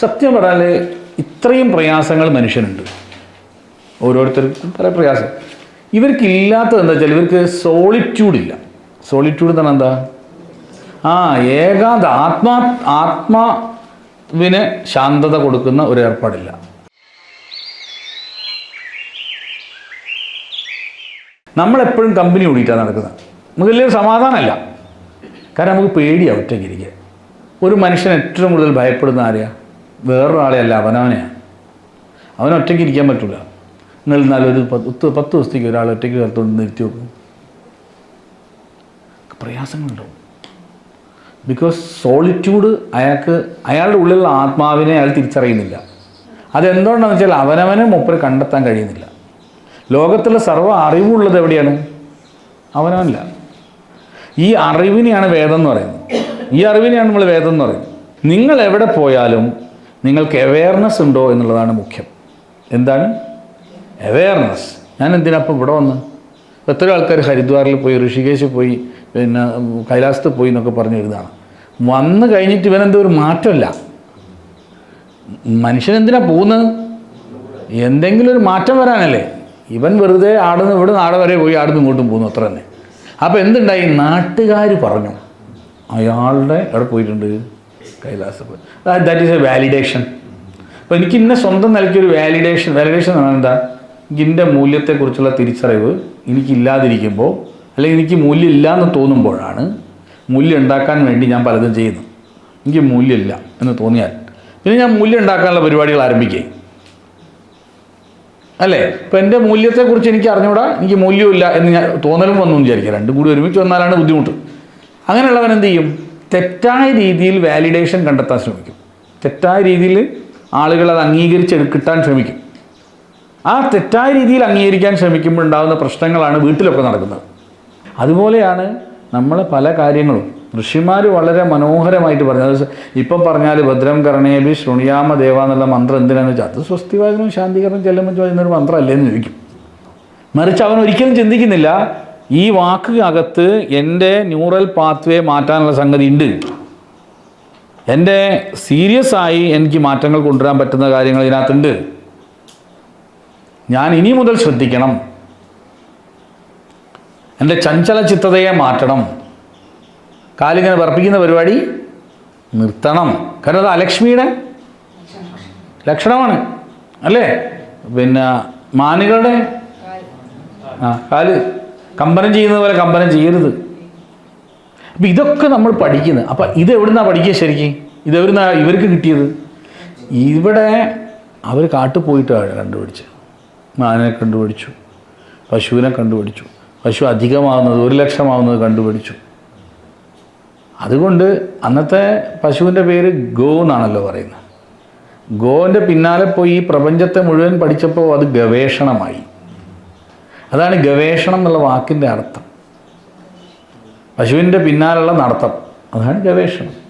സത്യം പറഞ്ഞാൽ ഇത്രയും പ്രയാസങ്ങൾ മനുഷ്യനുണ്ട്. ഓരോരുത്തർക്കും പല പ്രയാസം. ഇവർക്കില്ലാത്തത് എന്താ വെച്ചാൽ ഇവർക്ക് സോളിറ്റ്യൂഡില്ല സോളിറ്റ്യൂഡ് എന്ന് പറഞ്ഞാൽ എന്താ? ആ ഏകാന്ത ആത്മാ ആത്മാവിന് ശാന്തത കൊടുക്കുന്ന ഒരു ഏർപ്പാടില്ല. നമ്മളെപ്പോഴും കമ്പനി കൂടിയിട്ടാണ് നടക്കുന്നത്. നമുക്ക് വലിയൊരു സമാധാനമല്ല. കാരണം നമുക്ക് പേടിയാണ് ഒറ്റയ്ക്ക് ഇരിക്കുക ഒരു മനുഷ്യൻ ഏറ്റവും കൂടുതൽ ഭയപ്പെടുന്ന ആരെയാ? വേറൊരാളെ അല്ല അവനവനെയാണ് അവനൊറ്റയ്ക്ക് ഇരിക്കാൻ പറ്റില്ല നിങ്ങൾ ഒരു പത്ത് പത്ത് ദിവസത്തേക്ക് ഒരാൾ ഒറ്റയ്ക്ക് ചേർത്തുകൊണ്ട് നിർത്തി വെക്കും. പ്രയാസങ്ങളുണ്ടാവും ബിക്കോസ് സോളിറ്റ്യൂഡ് അയാൾക്ക് അയാളുടെ ഉള്ളിലുള്ള ആത്മാവിനെ അയാൾ തിരിച്ചറിയുന്നില്ല. അതെന്തുകൊണ്ടാണെന്ന് വെച്ചാൽ അവനവനെ മൂപ്പര് കണ്ടെത്താൻ കഴിയുന്നില്ല. ലോകത്തുള്ള സർവ അറിവുള്ളത് എവിടെയാണ്? അവനവനില്ല. ഈ അറിവിനെയാണ് വേദം എന്ന് പറയുന്നത്. ഈ അറിവിനെയാണ് നമ്മൾ വേദം എന്ന് പറയുന്നത്. നിങ്ങൾ എവിടെ പോയാലും നിങ്ങൾക്ക് അവെയർനെസ് ഉണ്ടോ എന്നുള്ളതാണ് മുഖ്യം. എന്താണ്? അവെയർനെസ് ഞാൻ എന്തിനാപ്പം ഇവിടെ വന്ന്? എത്രയോ ആൾക്കാർ ഹരിദ്വാറിൽ പോയി ഋഷികേശിൽ പോയി പിന്നെ കൈലാസത്ത് പോയി എന്നൊക്കെ പറഞ്ഞ എഴുതാണ് വന്ന് കഴിഞ്ഞിട്ട് ഇവനെന്തോ ഒരു മാറ്റമല്ല. മനുഷ്യൻ എന്തിനാ പോകുന്നത്? എന്തെങ്കിലും ഒരു മാറ്റം വരാനല്ലേ? ഇവൻ വെറുതെ ആടുന്ന് ഇവിടെ നാട് വരെ പോയി ആടുന്ന് ഇങ്ങോട്ടും പോകുന്നു അത്ര തന്നെ. അപ്പോൾ എന്തുണ്ടായി? നാട്ടുകാർ പറഞ്ഞു അയാളുടെ അവിടെ പോയിട്ടുണ്ട്? Kailasam that is a validation അപ്പോൾ എനിക്ക് ഇന്ന സ്വന്തം നൽകിയൊരു വാലിഡേഷൻ വാലിഡേഷൻ എന്ന് എന്താ? ഇതിന്റെ മൂല്യത്തെക്കുറിച്ചുള്ള തിരിച്ചറിവ് എനിക്കില്ലാതിരിക്കുമ്പോൾ അല്ലെങ്കിൽ എനിക്ക് മൂല്യമില്ല എന്ന് തോന്നുമ്പോഴാണ് മൂല്യം ഉണ്ടാക്കാൻ വേണ്ടി ഞാൻ പലതും ചെയ്യുന്നു എനിക്ക് മൂല്യമില്ല എന്ന് തോന്നിയാൽ പിന്നെ ഞാൻ മൂല്യം ഉണ്ടാക്കാനുള്ള പരിപാടികൾ ആരംഭിക്കുകയും. അല്ലേ? ഇപ്പം എന്റെ മൂല്യത്തെക്കുറിച്ച് എനിക്ക് അറിഞ്ഞൂടാ എനിക്ക് മൂല്യമില്ല എന്ന് ഞാൻ തോന്നലും വന്നു വിചാരിക്കുക. രണ്ടും കൂടി ഒരുമിച്ച് വന്നാലാണ് ബുദ്ധിമുട്ട്. അങ്ങനെയുള്ളവൻ എന്ത് ചെയ്യും? തെറ്റായ രീതിയിൽ വാലിഡേഷൻ കണ്ടെത്താൻ ശ്രമിക്കും. തെറ്റായ രീതിയിൽ ആളുകൾ അത് അംഗീകരിച്ച് കിട്ടാൻ ശ്രമിക്കും. ആ തെറ്റായ രീതിയിൽ അംഗീകരിക്കാൻ ശ്രമിക്കുമ്പോൾ ഉണ്ടാകുന്ന പ്രശ്നങ്ങളാണ് വീട്ടിലൊക്കെ നടക്കുന്നത്. അതുപോലെയാണ് നമ്മൾ പല കാര്യങ്ങളും. ഋഷിമാർ വളരെ മനോഹരമായിട്ട് പറഞ്ഞു. അത് ഇപ്പം പറഞ്ഞാൽ ഭദ്രം കർണേബി ശൃണിയാമ ദേവ എന്നുള്ള മന്ത്രം എന്തിനാണെന്ന് വെച്ചാൽ അത് സ്വസ്തിവാചനം ശാന്തികരണം ചെല്ലുമ്പോൾ ചോദിക്കുന്നൊരു മന്ത്രമല്ലേ എന്ന് ചോദിക്കും. മറിച്ച് അവൻ ഒരിക്കലും ചിന്തിക്കുന്നില്ല ഈ വാക്ക് അകത്ത് എന്റെ ന്യൂറൽ പാത്വേ മാറ്റാനുള്ള സംഗതി ഉണ്ട് എന്റെ സീരിയസ് ആയി എനിക്ക് മാറ്റങ്ങൾ കൊണ്ടുവരാൻ പറ്റുന്ന കാര്യങ്ങൾ ഇതിനകത്തുണ്ട്. ഞാൻ ഇനി മുതൽ ശ്രദ്ധിക്കണം. എന്റെ ചഞ്ചല ചിത്തതയെ മാറ്റണം. കാലിങ്ങനെ വർപ്പിക്കുന്ന പരിപാടി നിർത്തണം. കാരണം അത് അലക്ഷ്മിയുടെ ലക്ഷണമാണ്. അല്ലേ? പിന്നെ മാനുകളുടെ? ആ കാൽ. കമ്പനം ചെയ്യുന്നത് പോലെ കമ്പനം ചെയ്യരുത്. അപ്പം ഇതൊക്കെ നമ്മൾ പഠിക്കുന്നത്. അപ്പം ഇത് എവിടുന്നാണ് പഠിക്കുക ശരിക്കും? ഇത് എവിടുന്നാണ് ഇവർക്ക് കിട്ടിയത്? ഇവിടെ അവർ കാട്ടിൽ പോയിട്ടാണ് കണ്ടുപിടിച്ചത്. മാനിനെ കണ്ടുപിടിച്ചു. പശുവിനെ കണ്ടുപിടിച്ചു. പശു അധികമാവുന്നത് ഒരു ലക്ഷമാവുന്നത് കണ്ടുപിടിച്ചു. അതുകൊണ്ട് അന്നത്തെ പശുവിന്റെ പേര് ഗോ എന്നാണല്ലോ പറയുന്നത്. ഗോവിന്റെ പിന്നാലെ പോയി ഈ പ്രപഞ്ചത്തെ മുഴുവൻ പഠിച്ചപ്പോൾ അത് ഗവേഷണമായി. അതാണ് ഗവേഷണം എന്നുള്ള വാക്കിന്റെ അർത്ഥം. പശുവിന്റെ പിന്നാലുള്ള നടത്തം. അതാണ് ഗവേഷണം.